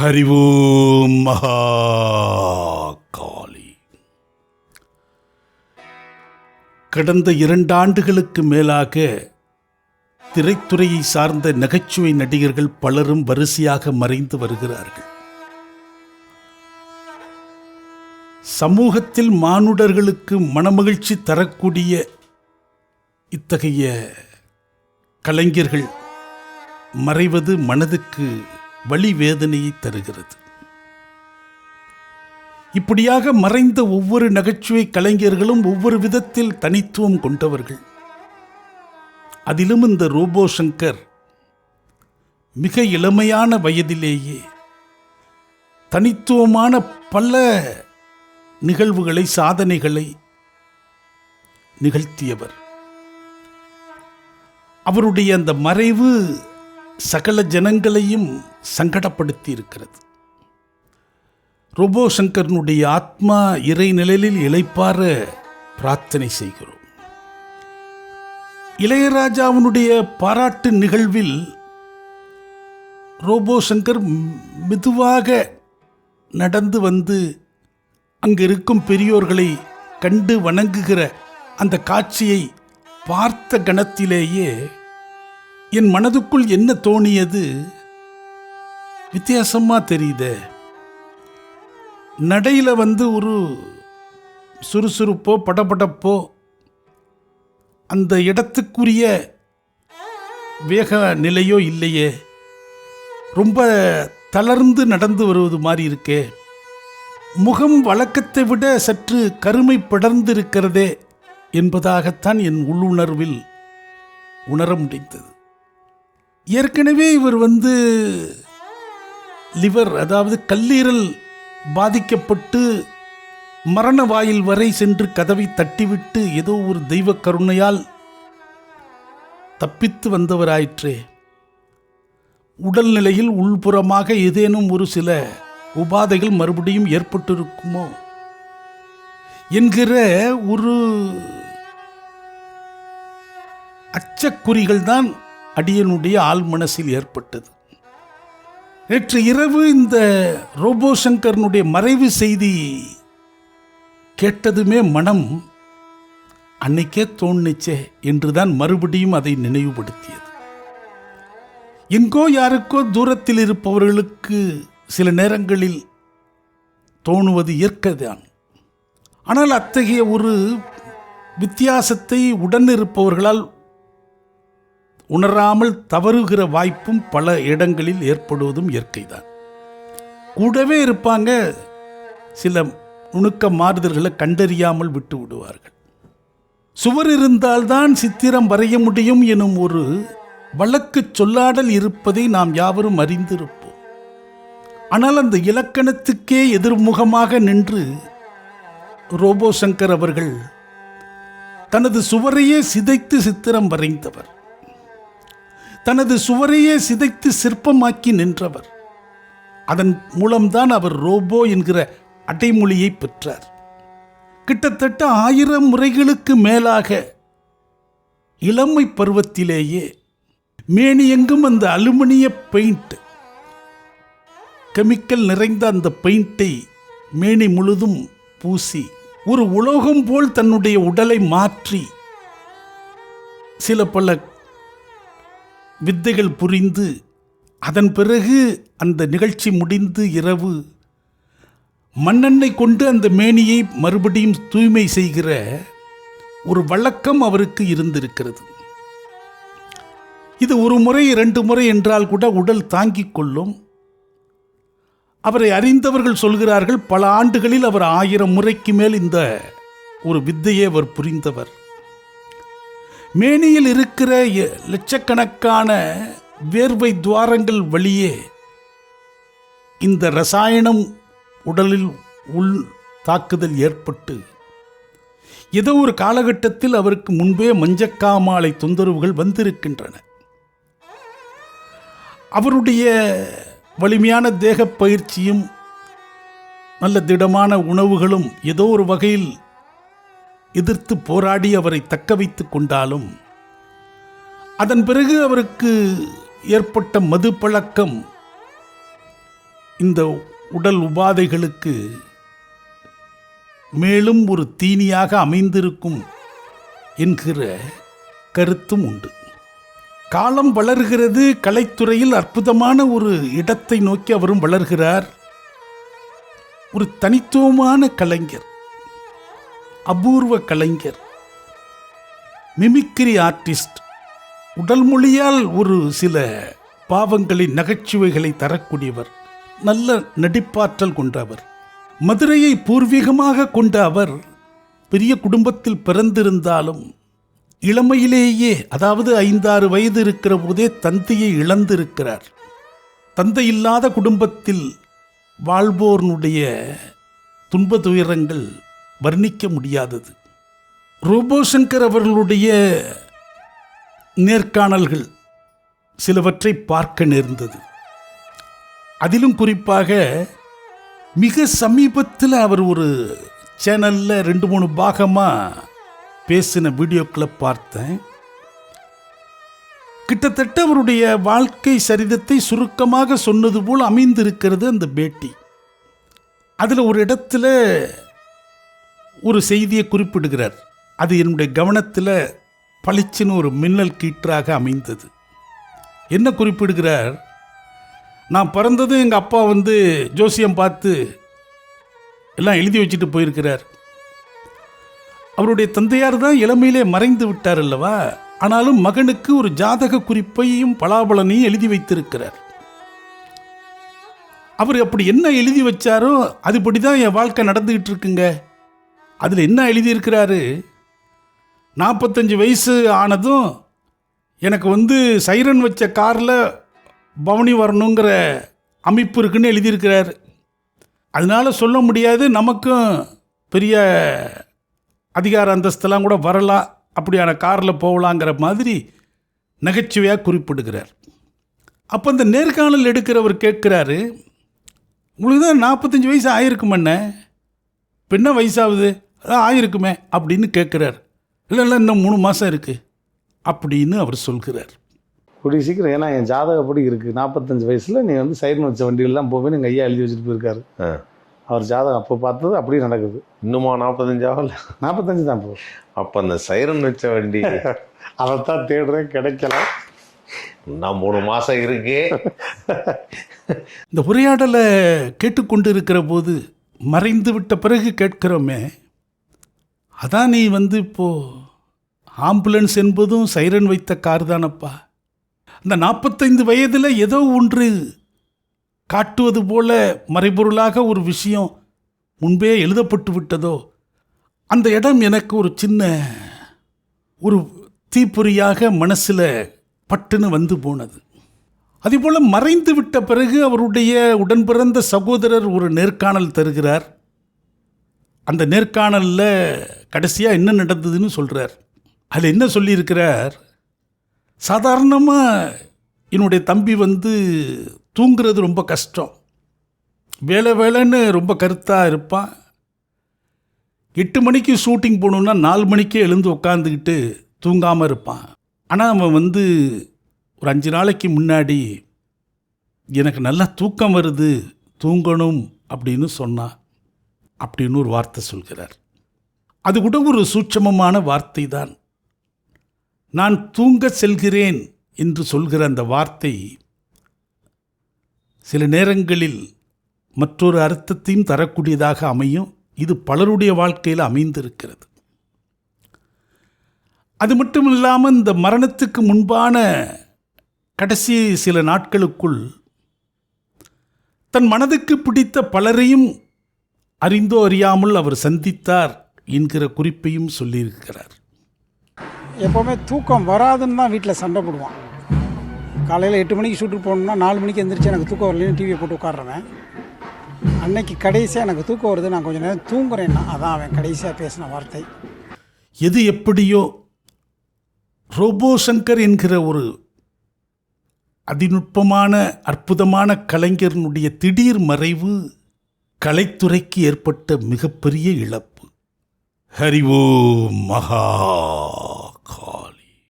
ஹரிவோம் மகா காளி கடந்த இரண்டு ஆண்டுகளுக்கு மேலாக திரைத்துறையை சார்ந்த நகைச்சுவை நடிகர்கள் பலரும் வரிசையாக மறைந்து வருகிறார்கள். சமூகத்தில் மானுடர்களுக்கு மனமகிழ்ச்சி தரக்கூடிய இத்தகைய கலைஞர்கள் மறைவது மனதுக்கு வழி வேதனையை தருகிறது. இப்படியாக மறைந்த ஒவ்வொரு நகைச்சுவை கலைஞர்களும் ஒவ்வொரு விதத்தில் தனித்துவம் கொண்டவர்கள். அதிலும் இந்த ரோபோ சங்கர் மிக இளமையான வயதிலேயே தனித்துவமான பல நிகழ்வுகளை சாதனைகளை நிகழ்த்தியவர். அவருடைய அந்த மறைவு சகல ஜனங்களையும் சங்கடப்படுத்தி இருக்கிறது ரோபோ சங்கரனுடைய ஆத்மா இறைநிழலில் இழைப்பார பிரார்த்தனை செய்கிறோம். இளையராஜாவினுடைய பாராட்டு நிகழ்வில் ரோபோ சங்கர் மெதுவாக நடந்து வந்து அங்கு இருக்கும் பெரியோர்களை கண்டு வணங்குகிற அந்த காட்சியை பார்த்த கணத்திலேயே என் மனதுக்குள் என்ன தோணியது? வித்தியாசமாக தெரியுதே. நடையில் வந்து ஒரு சுறுசுறுப்போ படபடப்போ அந்த இடத்துக்குரிய வேக நிலையோ இல்லையே. ரொம்ப தளர்ந்து நடந்து வருவது மாதிரி இருக்கே. முகம் வழக்கத்தை விட சற்று கருமை படர்ந்திருக்கிறதே என்பதாகத்தான் என் உள்ளுணர்வில் உணர முடிந்தது. ஏற்கனவே இவர் வந்து லிவர் அதாவது கல்லீரல் பாதிக்கப்பட்டு மரண வாயில் வரை சென்று கதவை தட்டிவிட்டு ஏதோ ஒரு தெய்வ கருணையால் தப்பித்து வந்தவராயிற்றே. உடல்நிலையில் உள்புறமாக ஏதேனும் ஒரு சில உபாதைகள் மறுபடியும் ஏற்பட்டிருக்குமோ? என்கிற ஒரு அச்சக்குறிகள் தான் அடியனுடைய ஆள் மனசில் ஏற்பட்டது. நேற்று இரவு இந்த ரோபோ சங்கர்னுடைய மறைவு செய்தி கேட்டதுமே மனம் அன்னைக்கே தோணுச்சே என்றுதான் மறுபடியும் அதை நினைவுபடுத்தியது. எங்கோ யாருக்கோ தூரத்தில் இருப்பவர்களுக்கு சில நேரங்களில் தோணுவது இயற்கைதான். ஆனால் அத்தகைய ஒரு வித்தியாசத்தை உடன் இருப்பவர்களால் உணராமல் தவறுகிற வாய்ப்பும் பல இடங்களில் ஏற்படுவதும் இயற்கைதான். கூடவே இருப்பாங்க சில நுணுக்க மாறுதல்களை கண்டறியாமல் விட்டு விடுவார்கள். சுவர் இருந்தால்தான் சித்திரம் வரைய முடியும் எனும் ஒரு வழக்கு சொல்லாடல் இருப்பதை நாம் யாவரும் அறிந்திருப்போம். ஆனால் அந்த இலக்கணத்துக்கே எதிர்முகமாக நின்று ரோபோ சங்கர் அவர்கள் தனது சுவரையே சிதைத்து சித்திரம் வரைந்தவர். தனது சுவரையே சிதைத்து சிற்பமாக்கி நின்றவர். அதன் மூலம்தான் அவர் ரோபோ என்கிற அடைமொழியை பெற்றார். கிட்டத்தட்ட ஆயிரம் முறைகளுக்கு மேலாக இளமை பருவத்திலேயே மேனியெங்கும் அந்த அலுமினிய பெயிண்ட் கெமிக்கல் நிறைந்த அந்த பெயிண்டை மேனி முழுதும் பூசி ஒரு உலோகம் போல் தன்னுடைய உடலை மாற்றி சில பல வித்தைகள் புரிந்து அதன் பிறகு அந்த நிகழ்ச்சி முடிந்து இரவு மண்ணெண்ணை கொண்டு அந்த மேனியை மறுபடியும் தூய்மை செய்கிற ஒரு வழக்கம் அவருக்கு இருந்திருக்கிறது. இது ஒரு முறை இரண்டு முறை என்றால் கூட உடல் தாங்கிக் கொள்ளும். அவரை அறிந்தவர்கள் சொல்கிறார்கள் பல ஆண்டுகளில் அவர் ஆயிரம் முறைக்கு மேல் இந்த ஒரு வித்தையை அவர் புரிந்தவர். மேனியில் இருக்கிற லட்சக்கணக்கான வேர்வை துவாரங்கள் வழியே இந்த ரசாயனம் உடலில் உள் தாக்குதல் ஏற்பட்டு ஏதோ ஒரு காலகட்டத்தில் அவருக்கு முன்பே மஞ்சக்காமாலை தொந்தரவுகள் வந்திருக்கின்றன. அவருடைய வலிமையான தேக பயிற்சியும் நல்ல திடமான உணவுகளும் ஏதோ ஒரு வகையில் எதிர்த்து போராடி அவரை தக்க வைத்துக் கொண்டாலும் அதன் பிறகு அவருக்கு ஏற்பட்ட மது பழக்கம் இந்த உடல் உபாதைகளுக்கு மேலும் ஒரு தீனியாக அமைந்திருக்கும் என்கிற கருத்தும் உண்டு. காலம் வளர்கிறது கலைத்துறையில் அற்புதமான ஒரு இடத்தை நோக்கி அவரும் வளர்கிறார். ஒரு தனித்துவமான கலைஞர். அபூர்வ கலைஞர் மிமிக்ரி ஆர்டிஸ்ட் உடல் மொழியால் ஒரு சில பாவங்களின் நகைச்சுவைகளை தரக்கூடியவர் நல்ல நடிப்பாற்றல் கொண்டவர் மதுரையை பூர்வீகமாக கொண்ட அவர் பெரிய குடும்பத்தில் பிறந்திருந்தாலும் இளமையிலேயே அதாவது ஐந்தாறு வயது இருக்கிற போதே தந்தையை இழந்திருக்கிறார். தந்தை இல்லாத குடும்பத்தில் வாழ்வோர்னுடைய துன்ப துயரங்கள் வர்ணிக்க முடியாதது. ரோபோசங்கர் அவர்களுடைய நேர்காணல்கள் சிலவற்றை பார்க்க நேர்ந்தது. அதிலும் குறிப்பாக மிக சமீபத்தில் அவர் ஒரு சேனலில் ரெண்டு மூணு பாகமாக பேசின வீடியோக்களை பார்த்தேன். கிட்டத்தட்ட அவருடைய வாழ்க்கை சரிதத்தை சுருக்கமாக சொன்னது போல் அமைந்திருக்கிறது அந்த பேட்டி. அதில் ஒரு இடத்துல ஒரு செய்தியை குறிப்பிடுகிறார். அது என்னுடைய கவனத்தில் பளிச்சுன்னு ஒரு மின்னல் கீற்றாக அமைந்தது. என்ன குறிப்பிடுகிறார்? நான் பிறந்ததும் எங்கள் அப்பா வந்து ஜோசியம் பார்த்து எல்லாம் எழுதி வச்சுட்டு போயிருக்கிறார். அவருடைய தந்தையார் தான் இளமையிலே மறைந்து விட்டார் அல்லவா? ஆனாலும் மகனுக்கு ஒரு ஜாதக குறிப்பையும் பலாபலனையும் எழுதி வைத்திருக்கிறார். அவர் அப்படி என்ன எழுதி வச்சாரோ அதுபடி தான் என் வாழ்க்கை நடந்துகிட்டு இருக்குங்க. அதில் என்ன எழுதியிருக்கிறாரு? நாற்பத்தஞ்சு வயசு ஆனதும் எனக்கு வந்து சைரன் வச்ச காரில் பவனி வரணுங்கிற அமைப்பு இருக்குன்னு எழுதியிருக்கிறார். அதனால் சொல்ல முடியாது நமக்கும் பெரிய அதிகார அந்தஸ்தெல்லாம் கூட வரலாம் அப்படியான காரில் போகலாங்கிற மாதிரி நகைச்சுவையாக குறிப்பிடுகிறார். அப்போ இந்த நேர்காணல் எடுக்கிறவர் கேட்குறாரு உங்களுக்கு தான் நாற்பத்தஞ்சு வயசு ஆயிருக்குமண்ணே? இப்போ என்ன வயசாகுது? அதான் ஆயிருக்குமே அப்படின்னு கேட்குறார். இல்லை இல்லை இன்னும் மூணு மாதம் இருக்குது அப்படின்னு அவர் சொல்கிறார். கூடிய சீக்கிரம் ஏன்னா என் ஜாதகப்படி இருக்குது நாற்பத்தஞ்சு வயசில் நீ வந்து சைரன் வச்ச வண்டியெல்லாம் போவேன்னு எங்கள் ஐயா எழுதி வச்சுட்டு போயிருக்காரு. அவர் ஜாதகம் அப்போ பார்த்தது அப்படியே நடக்குது. இன்னுமா நாற்பத்தஞ்சு ஆகல? நாற்பத்தஞ்சு தான் போ அப்ப அந்த சைரன் வச்ச வண்டி. அதைத்தான் தேடுறேன் கிடைக்கல. நான் மூணு மாசம் இருக்கு. இந்த உரையாடலை கேட்டுக்கொண்டு இருக்கிற போது மறைந்து விட்ட பிறகு கேட்கிறோமே அதான் நீ வந்து இப்போ ஆம்புலன்ஸ் என்பதும் சைரன் வைத்த கார் தானப்பா அந்த நாற்பத்தைந்து வயதில் ஏதோ ஒன்று காட்டுவது போல மறைபொருளாக ஒரு விஷயம் முன்பே எழுதப்பட்டு விட்டதோ? அந்த இடம் எனக்கு ஒரு சின்ன ஒரு தீப்பொறியாக மனசில் பட்டுன்னு வந்து போனது. அதேபோல் மறைந்து விட்ட பிறகு அவருடைய உடன்பிறந்த சகோதரர் ஒரு நேர்காணல் தருகிறார். அந்த நேர்காணலில் கடைசியாக என்ன நடந்ததுன்னு சொல்கிறார் அதில் என்ன சொல்லியிருக்கிறார்? சாதாரணமாக என்னுடைய தம்பி வந்து தூங்குறது ரொம்ப கஷ்டம். வேலை வேலைன்னு ரொம்ப கருத்தாக இருப்பான். எட்டு மணிக்கு ஷூட்டிங் போகணுன்னா நாலு மணிக்கே எழுந்து உட்காந்துக்கிட்டு தூங்காமல் இருப்பான். ஆனால் அவன் வந்து ஒரு அஞ்சு நாளைக்கு முன்னாடி எனக்கு நல்லா தூக்கம் வருது தூங்கணும் அப்படின்னு சொன்னான். அப்படின்னு ஒரு வார்த்தை சொல்கிறார். அது கூட ஒரு சூட்சமமான வார்த்தை தான் நான் தூங்க செல்கிறேன் என்று சொல்கிற அந்த வார்த்தை சில நேரங்களில் மற்றொரு அர்த்தத்தையும் தரக்கூடியதாக அமையும். இது பலருடைய வாழ்க்கையில் அமைந்திருக்கிறது. அது மட்டும் இல்லாமல் இந்த மரணத்துக்கு முன்பான கடைசி சில நாட்களுக்குள் தன் மனதுக்கு பிடித்த பலரையும் அறிந்தோ அறியாமல் அவர் சந்தித்தார் என்கிற குறிப்பையும் சொல்லியிருக்கிறார். எப்போவுமே தூக்கம் வராதுன்னு தான் வீட்டில் சண்டை போடுவான். காலையில் எட்டு மணிக்கு ஷூட்டுக்கு போகணுன்னா நாலு மணிக்கு எந்திரிச்சு எனக்கு தூக்கம் வரலன்னு டிவியை போட்டு உட்காடுறவன் அன்னைக்கு கடைசியாக எனக்கு தூக்கம் வருது நான் கொஞ்சம் நேரம் தூங்குறேன்னா அதான் அவன் கடைசியாக பேசின வார்த்தை. எது எப்படியோ ரோபோ சங்கர் என்கிற ஒரு அதிநுட்பமான அற்புதமான கலைஞரனுடைய திடீர் மறைவு கலைத்துறைக்கு ஏற்பட்ட மிகப்பெரிய இழப்பு. ஹரிஓ மகா காலி